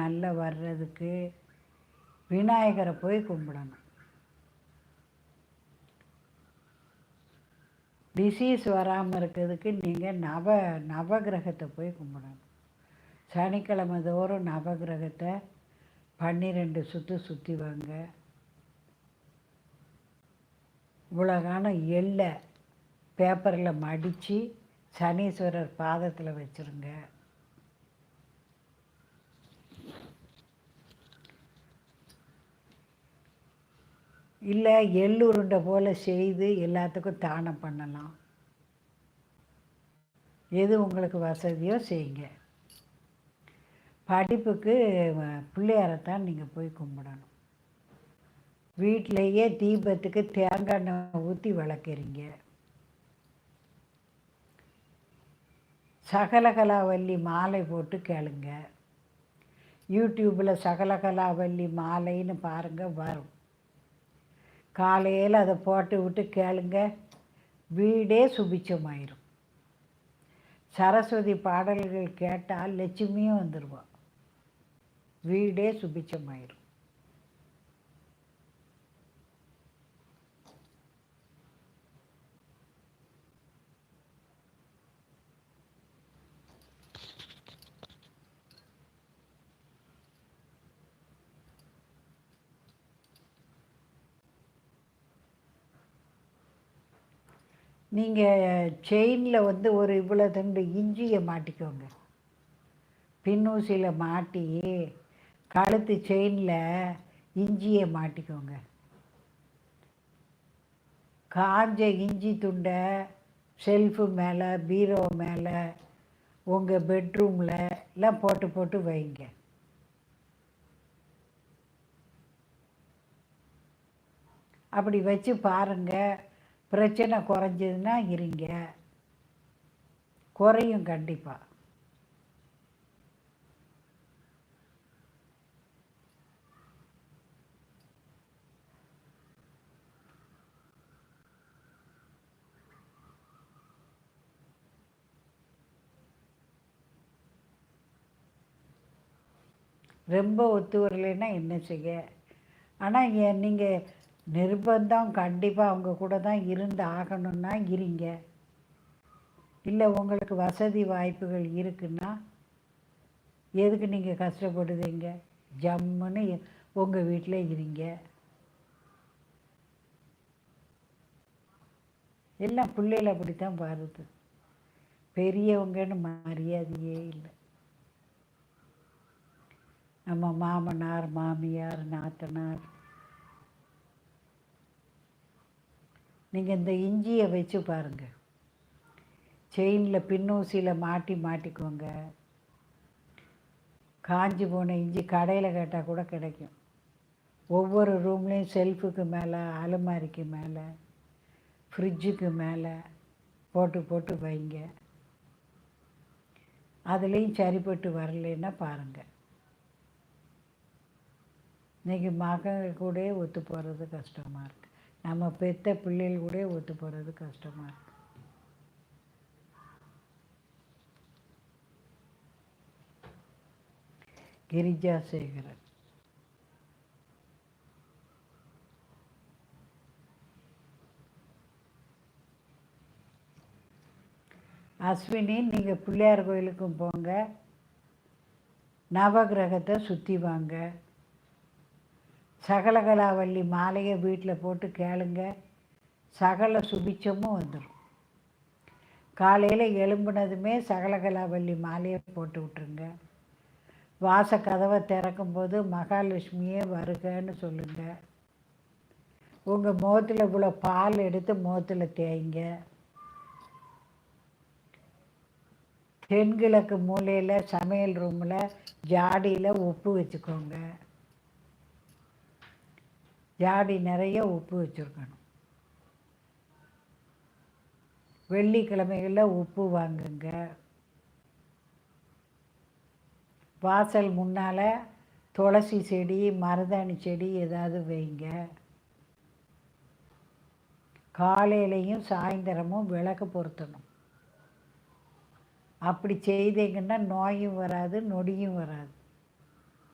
நல்லா வர்றதுக்கு விநாயகரை போய் கும்பிடணும். டிசீஸ் வராமல் இருக்கிறதுக்கு நீங்கள் நவ நவகிரகத்தை போய் கும்பிடணும். சனிக்கிழமை தோறும் நவகிரகத்தை பன்னிரெண்டு சுற்று சுற்றி வாங்க. உலகான எள்ளை பேப்பரில் மடித்து சனீஸ்வரர் பாதத்தில் வச்சுருங்க. இல்லை எள்ளுருண்டை போல் செய்து எல்லாத்துக்கும் தானம் பண்ணலாம். எது உங்களுக்கு வசதியோ செய்யுங்க. படிப்புக்கு பிள்ளையாரத்தான் நீங்கள் போய் கும்பிடணும். வீட்டிலையே தீபத்துக்கு தேங்காய் எண்ணெய் ஊற்றி வளர்க்குறீங்க. சகலகலாவல்லி மாலை போட்டு கேளுங்க. யூடியூப்பில் சகலகலாவல்லி மாலைன்னு பாருங்கள் வரும். காலையில் அதை போட்டு விட்டு கேளுங்க. வீடே சுபிச்சமாயிரும் சரஸ்வதி பாடல்கள் கேட்டால் லட்சுமியும் வந்துடுவோம் வீடே சுபிச்சமாயிரும் நீங்கள் செயினில் வந்து ஒரு இவ்வளோ தண்டு இஞ்சியை மாட்டிக்கோங்க. பின்னூசியில் மாட்டி கழுத்து செயினில் இஞ்சியை மாட்டிக்கோங்க. காஞ்ச இஞ்சி துண்டை ஷெல்ஃபு மேலே பீரோ மேலே உங்கள் பெட்ரூமில் எல்லாம் போட்டு போட்டு வைங்க. அப்படி வச்சு பாருங்கள் பிரச்சனை குறைஞ்சதுன்னா இருங்க. குறையும் கண்டிப்பாக ரொம்ப ஒத்து வரலைன்னா என்ன செய்ய? ஆனால் ஏன் நீங்கள் நிர்பந்தம் கண்டிப்பாக அவங்க கூட தான் இருந்து ஆகணும்னா இருங்க. இல்லை உங்களுக்கு வசதி வாய்ப்புகள் இருக்குன்னா எதுக்கு நீங்கள் கஷ்டப்படுதீங்க? ஜம்முன்னு உங்கள் வீட்டில் இருங்க. எல்லாம் பிள்ளைகள் அப்படித்தான் பாருது. பெரியவங்கன்னு மரியாதையே இல்லை. நம்ம மாமனார் மாமியார் நாத்தனார் நீங்கள் இந்த இஞ்சியை வச்சு பாருங்கள் செயினில் பின்னூசியில் மாட்டி மாட்டிக்கோங்க. காஞ்சி போன இஞ்சி கடையில் கேட்டால் கூட கிடைக்கும். ஒவ்வொரு ரூம்லேயும் செல்ஃபுக்கு மேலே அலுமாரிக்கு மேலே ஃப்ரிட்ஜுக்கு மேலே போட்டு போட்டு வைங்க. அதுலேயும் சரிப்பட்டு வரலைன்னா பாருங்கள் இன்றைக்கி மகங்க கூட ஒத்து போகிறது கஷ்டமாக இருக்குது நம்ம பெத்த பிள்ளைகள் கூட ஒத்து போகிறது கஷ்டமாக இருக்குது கிரிஜா சேகரன் அஸ்வினி நீங்கள் பிள்ளையார் கோயிலுக்கும் போங்க. நவகிரகத்தை சுற்றி வாங்க. சகலகலாவல்லி மாலையை வீட்டில் போட்டு கேளுங்க. சகல சுபிச்சமும் வந்துடும் காலையில் எலும்புனதுமே சகலகலாவல்லி மாலையை போட்டு விட்ருங்க வாச கதவை திறக்கும்போது மகாலட்சுமியே வருகன்னு சொல்லுங்கள் உங்கள் முகத்தில் இவ்வளோ பால் எடுத்து முகத்தில் தேய்ங்க. தென்கிழக்கு மூலையில் சமையல் ரூமில் ஜாடியில் உப்பு வச்சுக்கோங்க. ஜாடி நிறைய உப்பு வச்சுருக்கணும். வெள்ளிக்கிழமைகளில் உப்பு வாங்குங்க. வாசல் முன்னால் துளசி செடி மருதாணி செடி ஏதாவது வைங்க. காலையிலையும் சாயந்தரமும் விளக்கு பொருத்தணும். அப்படி செய்தீங்கன்னா நோயும் வராது நொடியும் வராது.